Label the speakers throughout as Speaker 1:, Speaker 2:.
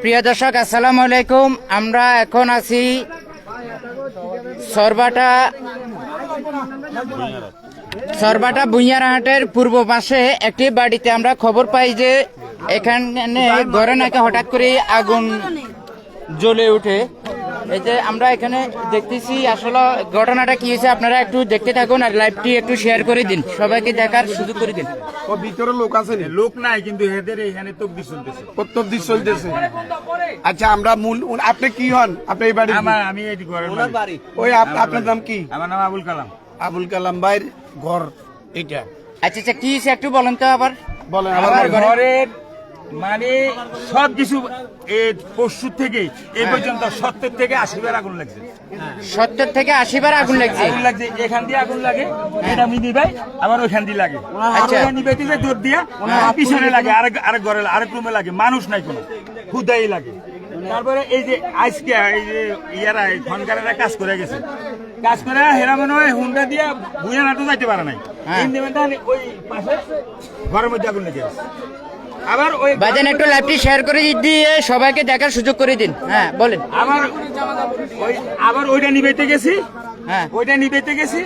Speaker 1: প্রিয় দর্শক, আসসালামু আলাইকুম। আমরা এখন আছি সরবাটা সরবাটা বুইয়ারহাটের পূর্ব পাশে একটি বাড়িতে আমরা খবর পাই যে এখানে ঘরে নাকি হঠাৎ করে আগুন জ্বলে ওঠে এই যে আমরা এখানে দেখতেছি আসলে ঘটনাটা কি হয়েছে আপনারা একটু দেখতে থাকুন আর লাইভটি একটু শেয়ার করে দিন। সবাইকে দেখার সুযোগ করে দিন।
Speaker 2: ও ভিতরে লোক আছে নি?
Speaker 3: লোক নাই কিন্তু এদের এখানে চলতেছে।
Speaker 2: প্রত্যেক দিক চলতেছে। আচ্ছা আমরা মূল আপনি কি হন? আপনি এই বাড়ি
Speaker 3: আমার আমি এটি ঘরের মালিক।
Speaker 2: ওই আপ- আপনার নাম কি?
Speaker 3: আমার নাম আবুল কালাম।
Speaker 2: আবুল কালাম ভাইয়ের ঘর এটা
Speaker 1: আচ্ছা আচ্ছা কি হয়েছে একটু বলেন তো আবার।
Speaker 2: বলেন
Speaker 3: আমার ঘরের মানে সব কিছু পরশু থেকে এই পর্যন্ত সত্তর থেকে আশি বার আগুন লাগছে।
Speaker 1: সত্তর থেকে আশি বার আগুন লাগছে?
Speaker 3: আগুন লাগছে এখান দিয়ে আগুন লাগে এটা আমি নিবাই আবার ওইখান দিয়ে লাগে। নিবাইতে যে দৌড় দিয়া পিছনে লাগে আরেক আরেক ঘরে আরেক রুমে লাগে মানুষ নাই কোনো খুদাই লাগে। তারপরে এই যে আজকে এই যে ইয়ারা এই খনকারেরা কাজ করে গেছে। কাজ করে হেরা মনে হয় হুন্ডা দিয়া বুঝে নাটু যাইতে পারে নাই।
Speaker 1: হ্যাঁ।
Speaker 3: ওই পাশে ঘরের মধ্যে আগুন লেগে গেছে। আবার ওই
Speaker 1: বাজান একটু লাইভটি শেয়ার করে দিয়ে সবাইকে দেখার সুযোগ করে দিন। হ্যাঁ বলেন।
Speaker 3: আবার ওই আবার ওইটা নিবেতে গেছি।
Speaker 1: হ্যাঁ।
Speaker 3: ওইটা নিবাইতে গেছি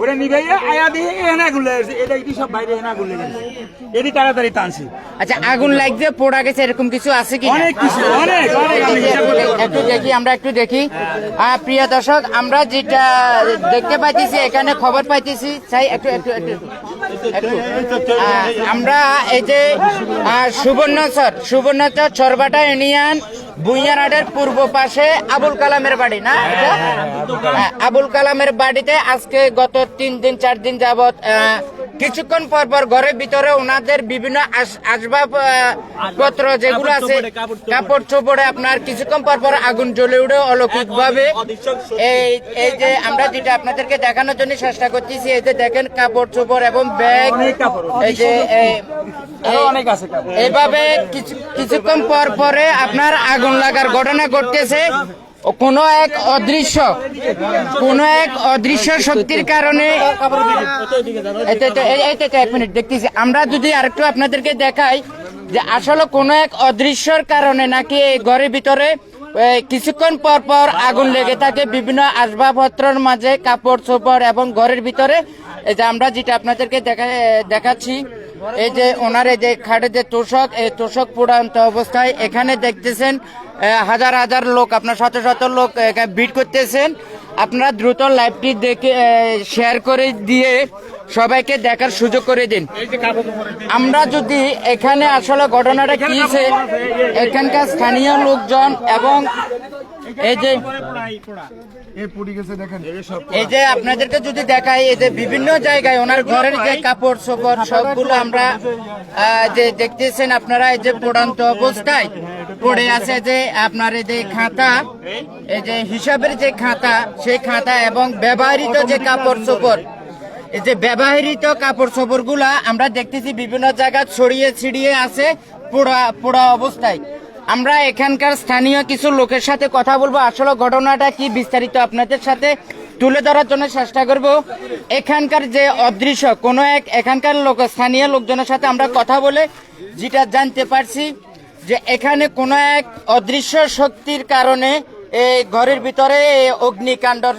Speaker 3: ওটা নিবাইয়া আয়া দিয়ে এনে আগুন লেগেছে এটা কি সব বাইরে এনে আগুন লেগেছে এটি তাড়াতাড়ি টানছি।
Speaker 1: আচ্ছা আগুন লাগছে পোড়া গেছে এরকম কিছু আছে কি?
Speaker 3: অনেক কিছু অনেক।
Speaker 1: একটু দেখি আমরা একটু দেখি। প্রিয় দর্শক আমরা যেটা দেখতে পাইতেছি এখানে খবর পাইতেছি। চাই একটু একটু একটু। আমরা এই যে সুবর্ণচর সুবর্ণচর চরবাটা ইউনিয়ন বুইয়ারহাটের পূর্ব পাশে আবুল কালামের বাড়ি না? এটা? আবুল কালামের বাড়িতে আজকে গত তিন দিন চার দিন আহ, কিছুক্ষণ পর পর ঘরের ভিতরে ওনাদের বিভিন্ন আস- আসবাব পত্র যেগুলো আছে কাপড় চোপড়ে। আপনার কিছুক্ষণ পর পর আগুন জ্বলে উঠে অলৌকিক ভাবে এই এই যে আমরা যেটা আপনাদেরকে দেখানোর জন্য চেষ্টা করতেছি এই যে দেখেন কাপড় চোপড় এবং ব্যাগ। এই যে। এইভাবে কিছু কিছুক্ষণ পর পরে আপনার আগুন লাগার ঘটনা ঘটতেছে। কোনো এক অদৃশ্য, কোনো এক অদৃশ্য শক্তির কারণে এক মিনিট, দেখতেছি। আমরা যদি আরেকটু আপনাদেরকে দেখাই যে আসলে কোনো এক অদৃশ্যর কারণে নাকি এই ঘরের ভিতরে কিছুক্ষণ পর পর আগুন লেগে থাকে বিভিন্ন আসবাবপত্রের মাঝে কাপড় চোপড় এবং ঘরের ভিতরে। এই যে আমরা যেটা আপনাদেরকে দেখা দেখাচ্ছি এই যে ওনার যে খাটে যে তোষক, এই তোষক পুরান্ত অবস্থায় এখানে দেখতেছেন হাজার হাজার লোক, আপনার শত শত লোক ভিড় করতেছেন। আপনারা দ্রুত লাইভটি দেখে শেয়ার করে দিয়ে সবাইকে দেখার সুযোগ করে দিন আমরা যদি এখানে আসলে ঘটনাটা কি এখানকার স্থানীয় লোকজন এবং এই যে
Speaker 2: এই পুড়ি গেছে দেখেন
Speaker 1: এই যে আপনাদেরকে যদি দেখাই এই যে বিভিন্ন জায়গায় ওনার ঘরের যে কাপড় চোপড় সবগুলো আমরা যে দেখতেছেন আপনারা এই যে পড়ান্ত অবস্থায় পড়ে আছে যে আপনার এই যে খাতা এই যে হিসাবের যে খাতা সেই খাতা এবং ব্যবহৃত যে কাপড় চোপড় এই যে ব্যবহৃত কাপড় চোপড়গুলা আমরা দেখতেছি বিভিন্ন জায়গায় ছড়িয়ে ছিড়িয়ে আছে পোড়া পোড়া অবস্থায়। আমরা এখানকার স্থানীয় কিছু লোকের সাথে কথা বলব। আসলে ঘটনাটা কি বিস্তারিত আপনাদের সাথে তুলে ধরার জন্য চেষ্টা করব। এখানকার যে অদৃশ্য, কোনো এক এখানকার লোক, স্থানীয় লোকজনের সাথে আমরা কথা বলে যেটা জানতে পারছি যে এখানে কোনো এক অদৃশ্য শক্তির কারণে এই ঘরের ভিতরে অগ্নিকাণ্ডর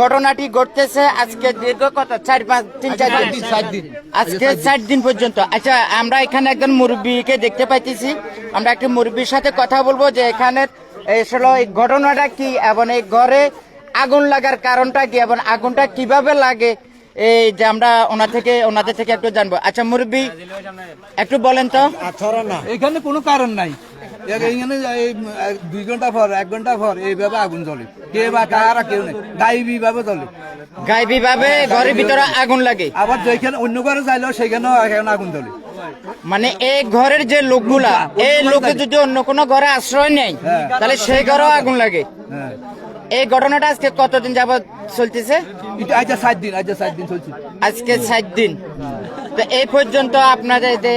Speaker 1: ঘটনাটি ঘটতেছে আজকে দীর্ঘ কত? চার পাঁচ তিন চার দিন। আজকে চার দিন পর্যন্ত। আচ্ছা আমরা এখানে একজন মুরব্বীকে দেখতে পাইতেছি। আমরা একটা মুরব্বীর সাথে কথা বলব যে এখানে আসলে এই ঘটনাটা কি এবং এই ঘরে আগুন লাগার কারণটা কি এবং আগুনটা কীভাবে লাগে এই যে আমরা ওনা থেকে ওনাদের থেকে একটু জানব। আচ্ছা মুরব্বী একটু বলেন তো।
Speaker 4: এখানে কোনো কারণ নাই। এইখানে এই দুই ঘণ্টা পর এক ঘণ্টা পর এইভাবে আগুন জ্বলে। কে বা কারা কেউ নেই। গাইবি ভাবে জ্বলে।
Speaker 1: গাইবি ভাবে ঘরের ভিতরে আগুন লাগে।
Speaker 4: আবার যেখানে অন্য ঘরে যাইলেও সেখানেও আগুন জ্বলে।
Speaker 1: মানে এই ঘরের যে লোকগুলা এই লোকে যদি অন্য কোনো ঘরে আশ্রয় নেই তাহলে সেই ঘরেও আগুন লাগে।
Speaker 4: হ্যাঁ।
Speaker 1: এই ঘটনাটা আজকে কতদিন যাবত চলতেছে?
Speaker 4: এটা আজ সাত দিন আজ সাত দিন চলছে।
Speaker 1: আজকে ষাট দিন। তো এই পর্যন্ত আপনাদের যে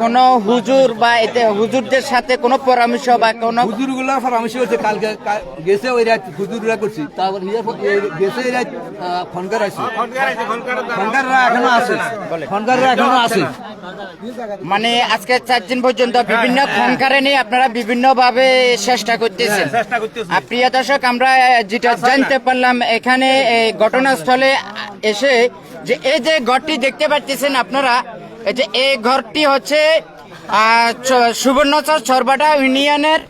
Speaker 1: কোনো হুজুর বা এতে হুজুরদের সাথে কোনো পরামর্শ বা কোনো
Speaker 4: হুজুরগুলা পরামর্শ হচ্ছে কালকে গেছে ওই রাত হুজুররা করছি। তারপর গেছে এই রাত ফনকার আছে ফনকাররা এখনও আছে। ফনকাররা এখনও আছে।
Speaker 1: মানে আজকে চার দিন পর্যন্ত বিভিন্ন খনকারে নিয়ে আপনারা বিভিন্ন ভাবে চেষ্টা করতেছেন প্রিয় দর্শক আমরা যেটা জানতে পারলাম এখানে এই ঘটনাস্থলে এসে যে এই যে ঘরটি দেখতে পাচ্ছেন আপনারা, এই যে এই ঘরটি হচ্ছে সুবর্ণচর সরবাটা ইউনিয়নের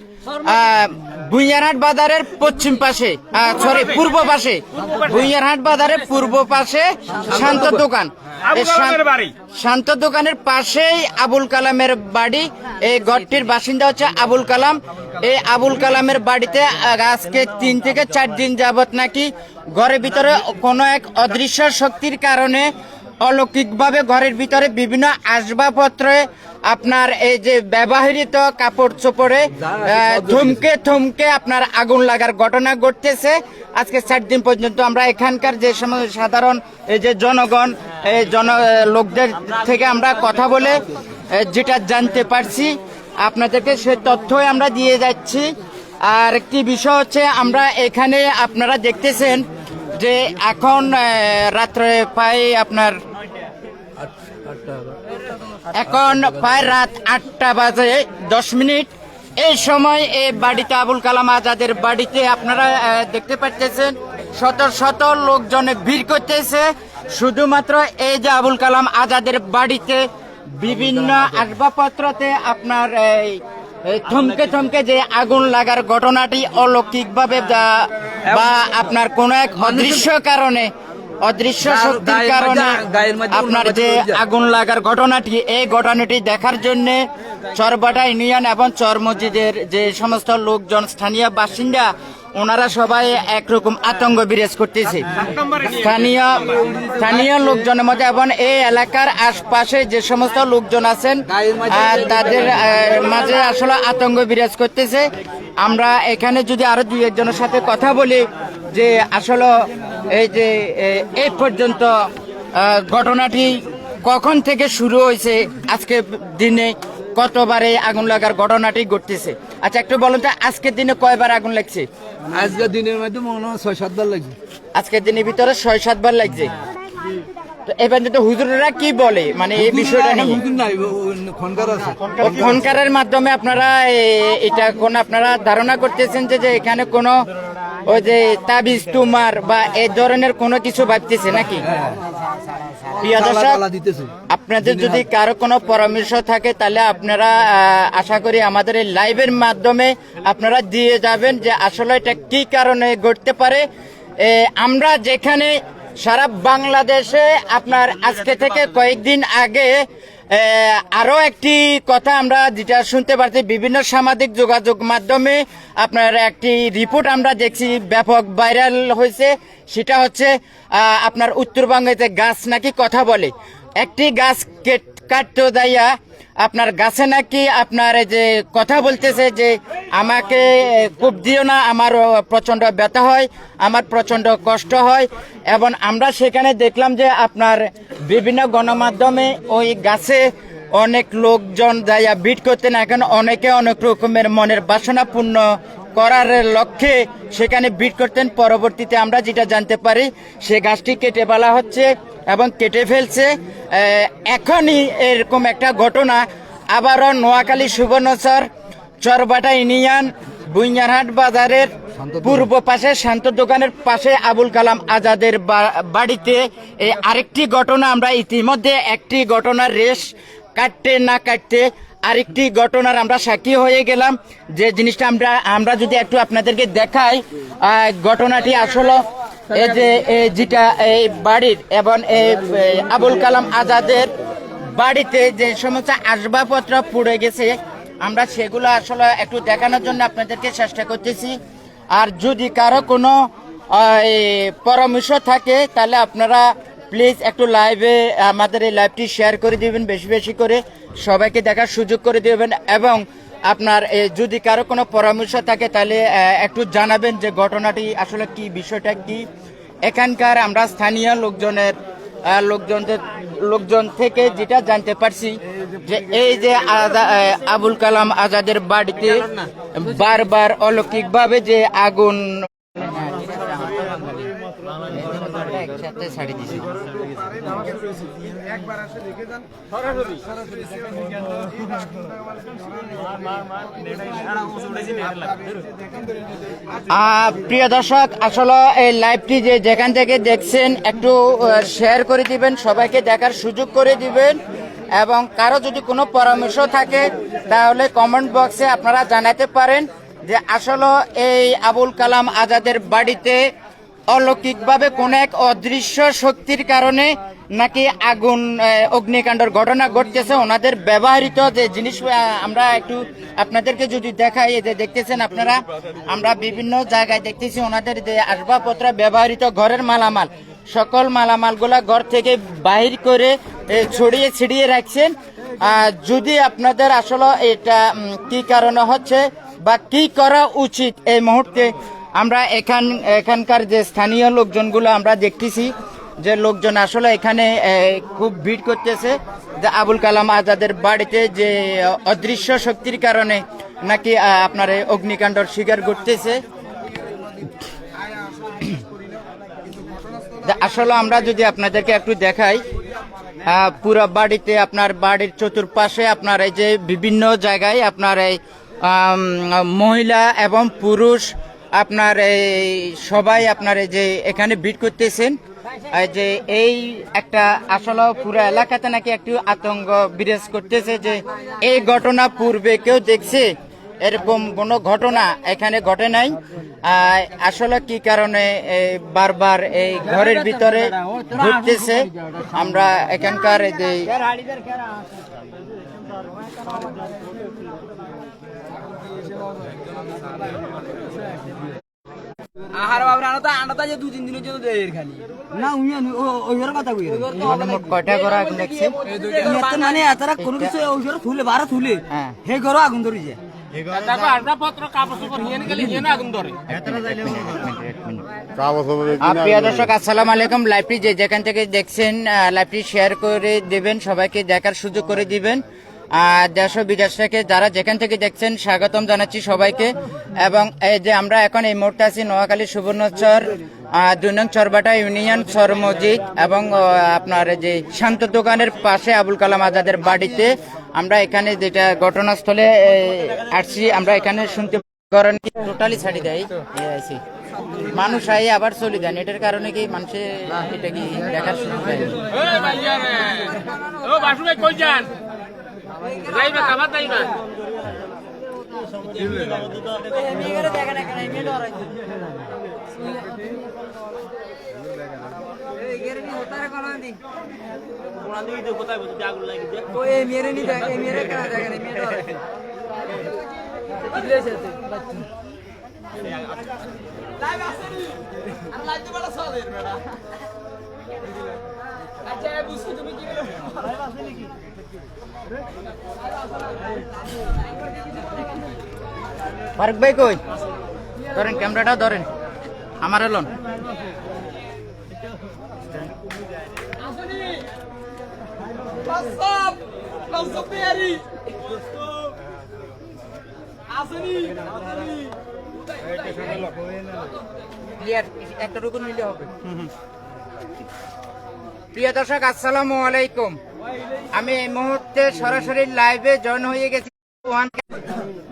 Speaker 1: ভুইয়ারহাট বাজারের পশ্চিম পাশে সরি পূর্ব পাশে। ভুইয়ারহাট বাজারের পূর্ব পাশে শান্ত দোকান। শান্ত দোকানের পাশেই আবুল কালামের বাড়ি। এই ঘরটির বাসিন্দা হচ্ছে আবুল কালাম। এই আবুল কালামের বাড়িতে আজকে তিন থেকে চার দিন যাবত নাকি ঘরের ভিতরে কোনো এক অদৃশ্য শক্তির কারণে অলৌকিকভাবে ঘরের ভিতরে বিভিন্ন আসবাবপত্রে আপনার এই যে ব্যবহৃত কাপড় চোপড়ে থমকে থমকে আপনার আগুন লাগার ঘটনা ঘটতেছে। আজকে চার দিন পর্যন্ত আমরা এখানকার যে সমস্ত সাধারণ এই যে জনগণ এই জন লোকদের থেকে আমরা কথা বলে যেটা জানতে পারছি আপনাদেরকে সে তথ্যই আমরা দিয়ে যাচ্ছি। আর একটি বিষয় হচ্ছে আমরা এখানে আপনারা দেখতেছেন যে এখন রাত্রে প্রায় আপনার এখন প্রায় রাত আটটা বাজে দশ মিনিট। এই সময় এই বাড়িতে আবুল কালাম আজাদের বাড়িতে আপনারা দেখতে পাচ্ছেন শত শত লোকজনে ভিড় করতেছে। শুধুমাত্র এই যে আবুল কালাম আজাদের বাড়িতে বিভিন্ন আসবাবপত্রতে আপনার এই থমকে থমকে যে আগুন লাগার ঘটনাটি অলৌকিকভাবে বা আপনার কোন এক অদৃশ্য কারণে অদৃশ্য শক্তির কারণে আপনার যে আগুন লাগার ঘটনাটি এই ঘটনাটি দেখার জন্য চরবাটা ইউনিয়ন এবং চর মসজিদের যে সমস্ত লোকজন স্থানীয় বাসিন্দা ওনারা সবাই একরকম আতঙ্ক বিরাজ করতেছে। স্থানীয় স্থানীয় লোকজনের মধ্যে এবং এই এলাকার আশপাশে যে সমস্ত লোকজন আছেন তাদের মাঝে আসলে আতঙ্ক বিরাজ করতেছে। আমরা এখানে যদি আরও দুই একজনের সাথে কথা বলি যে আসলে এই যে এই পর্যন্ত ঘটনাটি কখন থেকে শুরু হয়েছে আজকে দিনে কতবার এই আগুন লাগার ঘটনাটি ঘটতেছে? আচ্ছা একটু বলুন তো আজকের দিনে কয়বার আগুন লাগছে?
Speaker 4: আজকে দিনের মধ্যে মনে হয় ছয় সাতবার লাগছে।
Speaker 1: আজকের দিনের ভিতরে ছয় সাতবার লাগছে? তো এবার তো হুজুরেরা কি বলে? মানে এই বিষয়টা নিয়ে।
Speaker 4: হুজুর নাই ও- ও খনকার আছে।
Speaker 1: ফোনকারের মাধ্যমে আপনারা এটা কোন আপনারা ধারণা করতেছেন যে এখানে কোনো ওই যে তাবিজ তুমার বা এই ধরনের কোনো কিছু ভাবতেছে নাকি? আপনাদের যদি কারও কোনো পরামর্শ থাকে তাহলে আপনারা আশা করি আমাদের এই লাইভের মাধ্যমে আপনারা দিয়ে যাবেন যে আসলে এটা কি কারণে ঘটতে পারে। আমরা যেখানে সারা বাংলাদেশে আপনার আজকে থেকে কয়েকদিন আগে এ, আরও একটি কথা আমরা যেটা শুনতে পারছি বিভিন্ন সামাজিক যোগাযোগ মাধ্যমে আপনার একটি রিপোর্ট আমরা দেখছি ব্যাপক ভাইরাল হয়েছে। সেটা হচ্ছে আপনার উত্তরবঙ্গে যে গাছ নাকি কথা বলে। একটি গাছ কেট- কাটতে যাইয়া আপনার গাছে নাকি আপনার যে কথা বলতেছে যে আমাকে কূপ দিও না, আমার প্রচণ্ড ব্যথা হয়, আমার প্রচণ্ড কষ্ট হয়। এবং আমরা সেখানে দেখলাম যে আপনার বিভিন্ন গণমাধ্যমে ওই গাছে অনেক লোকজন যাইয়া বিট করতেন। এখন অনেকে অনেক রকমের মনের বাসনা পূর্ণ করার লক্ষ্যে সেখানে বিট করতেন। পরবর্তীতে আমরা যেটা জানতে পারি, সে গাছটি কেটে ফেলা হচ্ছে। এবং কেটে ফেলছে। এখনই এরকম একটা ঘটনা। আবারও নোয়াখালী সুবর্ণচর চরবাটা ইউনিয়ন বুইয়ারহাট বাজারের পূর্ব পাশে শান্ত দোকানের পাশে আবুল কালাম আজাদের বাড়িতে এই আরেকটি ঘটনা। আমরা ইতিমধ্যে একটি ঘটনার রেশ কাটতে না কাটতে আরেকটি ঘটনার আমরা সাক্ষী হয়ে গেলাম। যে জিনিসটা আমরা আমরা যদি একটু আপনাদেরকে দেখাই ঘটনাটি আসলে এই যে যেটা এই বাড়ির এবং এই আবুল কালাম আজাদের বাড়িতে যে সমস্ত আসবাবপত্র পুড়ে গেছে, আমরা সেগুলো আসলে একটু দেখানোর জন্য আপনাদেরকে চেষ্টা করতেছি। আর যদি কারও কোনো পরামর্শ থাকে, তাহলে আপনারা প্লিজ একটু লাইভে আমাদের এই লাইভটি শেয়ার করে দিবেন, বেশি বেশি করে সবাইকে দেখার সুযোগ করে দিবেন এবং আপনার যদি কারও কোনো পরামর্শ থাকে, তাহলে একটু জানাবেন যে ঘটনাটি আসলে কি, বিষয়টা কি। এখানকার আমরা স্থানীয় লোকজনের লোকজনদের, লোকজন থেকে যেটা জানতে পারছি যে এই যে আবুল কালাম আজাদের বাড়িতে বারবার অলৌকিকভাবে যে আগুন প্রিয় দর্শক, আসলে এই লাইভটি যে যেখান থেকে দেখছেন, একটু শেয়ার করে দিবেন, সবাইকে দেখার সুযোগ করে দিবেন। এবং কারও যদি কোনো পরামর্শ থাকে, তাহলে কমেন্ট বক্সে আপনারা জানাতে পারেন যে আসলে এই আবুল কালাম আজাদের বাড়িতে অলৌকিকভাবে কোন এক অদৃশ্য শক্তির কারণে নাকি আগুন অগ্নিকাণ্ডের ঘটনা ঘটতেছে। ওনাদের ব্যবহৃত যে জিনিস আমরা একটু আপনাদেরকে যদি দেখাই যে দেখতেছেন আপনারা, আমরা বিভিন্ন জায়গায় দেখতেছি ওনাদের যে আসবাবপত্র ব্যবহৃত ঘরের মালামাল। সকল মালামালগুলা ঘর থেকে বাহির করে ছড়িয়ে ছিড়িয়ে রাখছেন। যদি আপনাদের আসলে এটা কি কারণে হচ্ছে বা কি করা উচিত এই মুহূর্তে আমরা এখান, এখানকার যে স্থানীয় লোকজনগুলো আমরা দেখতেছি, যে লোকজন আসলে এখানে খুব ভিড় করতেছে। যে আবুল কালাম আজাদের বাড়িতে যে অদৃশ্য শক্তির কারণে নাকি আপনার অগ্নিকাণ্ডর শিকার যে আসলে আমরা যদি আপনাদেরকে একটু দেখাই পুরো বাড়িতে আপনার বাড়ির চতুর্পাশে আপনার এই যে বিভিন্ন জায়গায় আপনার এই মহিলা এবং পুরুষ আপনার এই সবাই আপনার এই যে এখানে ভিড় করতেছেন যে এই একটা আসলে পুরো এলাকাতে নাকি একটু আতঙ্ক বিরাজ করতেছে যে এই ঘটনা পূর্বে কেউ দেখছে? এরকম কোনো ঘটনা এখানে ঘটে নাই। আসলে কি কারণে বারবার এই ঘরের ভিতরে ঘুরতেছে? আমরা এখানকার যে
Speaker 5: আহার বাবরে আনা তো আনা যে দু তিন দিনের জন্য দেয় খালি।
Speaker 4: না উই ওই কথা কই
Speaker 1: মানে মোট কয়টা ঘর আগুন লাগছে
Speaker 4: এত মানে এতরা কোনো কিছু ওই ঘরে বারা থুলে।
Speaker 1: হ্যাঁ।
Speaker 4: হে ঘর আগুন ধরিছে
Speaker 1: আহ, প্রিয় দর্শক আসসালামু আলাইকুম। লাইভটি যেখান থেকে দেখছেন লাইভটি শেয়ার করে দেবেন সবাইকে দেখার সুযোগ করে দিবেন। দেশ ও বিদেশ থেকে যারা যেখান থেকে দেখছেন, স্বাগতম জানাচ্ছি সবাইকে। এবং এই যে আমরা এখন এই মুহূর্তে আছি নোয়াখালী সুবর্ণচর দুই নং চরবাটা ইউনিয়ন চর মসজিদ এবং আপনার যে শান্ত দোকানের পাশে আবুল কালাম আজাদের বাড়িতে আমরা এখানে যেটা ঘটনাস্থলে আসছি। আমরা এখানে শুনতে করেন টোটালি ছাড়ি দেয়। মানুষ আই আবার চলে যান এটার কারণে কি মানুষে এটা কি দেখার সুযোগ পায়
Speaker 6: ও বাসু ভাই কই যান যাইবা কাবার যাইবা
Speaker 1: ফারুক ভাই কই? ধরেন ক্যামেরাটা ধরেন। আমার এলন একটা রুকুন নিলে হবে। প্রিয় দর্শক আসসালামু আলাইকুম। আমি এই মুহূর্তে সরাসরি লাইভে জয়েন হয়ে গেছি। ওয়ান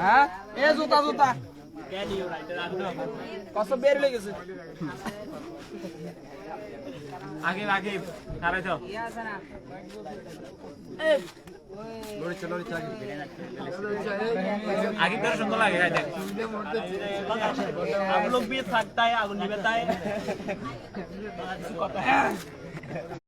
Speaker 5: হ্যাঁ? এ জুতা জুতা। কত বের লেগেছে
Speaker 6: আগে আগে থাকতায় আগুন নিবে তাই
Speaker 5: আর কি করি তার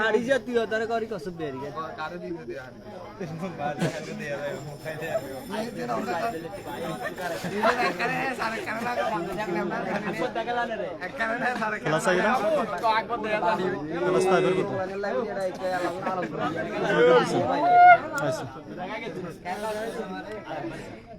Speaker 5: হারি যা তুই তার করি কসব বেরি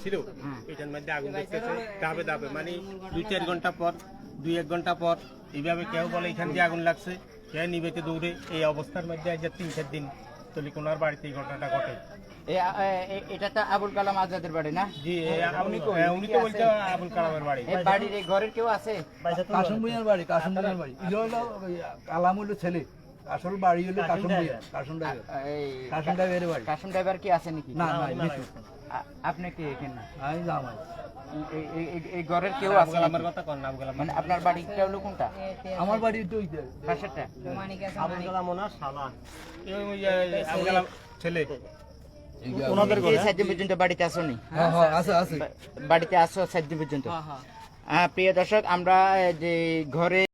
Speaker 7: ছিল এটার মধ্যে আগুন দেখতেছে মানে দুই চার ঘণ্টা পর দুই এক ঘণ্টা পর এইভাবে কেউ বলে এখান দিয়ে আগুন লাগছে কেউ নিবেতে দৌড়ে এই অবস্থার মধ্যে আজ তিন চার দিন তলিকোনার বাড়িতে এই ঘটনাটা ঘটে।
Speaker 1: এটা তো আবুল কালাম আজাদের বাড়ি না?
Speaker 7: জি উনি তো হ্যাঁ, উনি তো বলছে আবুল কালামের বাড়ি।
Speaker 1: এই বাড়ির এই ঘরের কেউ আছে?
Speaker 4: কাশম ভুঁইয়ার বাড়ি। কাশম ভুঁইয়ার বাড়ি এটা কালাম হলো ছেলে। আসল বাড়ি হলো ড্রাইভার ড্রাইভারের বাড়ি।
Speaker 1: ড্রাইভার কি আছে নাকি?
Speaker 4: না না
Speaker 1: আপনি কি এখানে?
Speaker 4: আমি জামাই।
Speaker 1: এই- ঘরের কেউ আছে নাকি?
Speaker 7: কথা কন আবুল কালাম
Speaker 1: মানে আপনার বাড়িটা হলো কোনটা?
Speaker 4: আমার বাড়ি তো। ওই যে
Speaker 1: পাশেরটা?
Speaker 7: আবুল কালাম ওনার? শালা। এই ওই, এই, আবুল কালাম ছেলে।
Speaker 1: এই সাত পর্যন্ত বাড়িতে আসো নি?
Speaker 4: হ্যাঁ হ্যাঁ আছে আছে
Speaker 1: বাড়িতে আসো পর্যন্ত। আহ, প্রিয় দর্শক আমরা যে ঘরে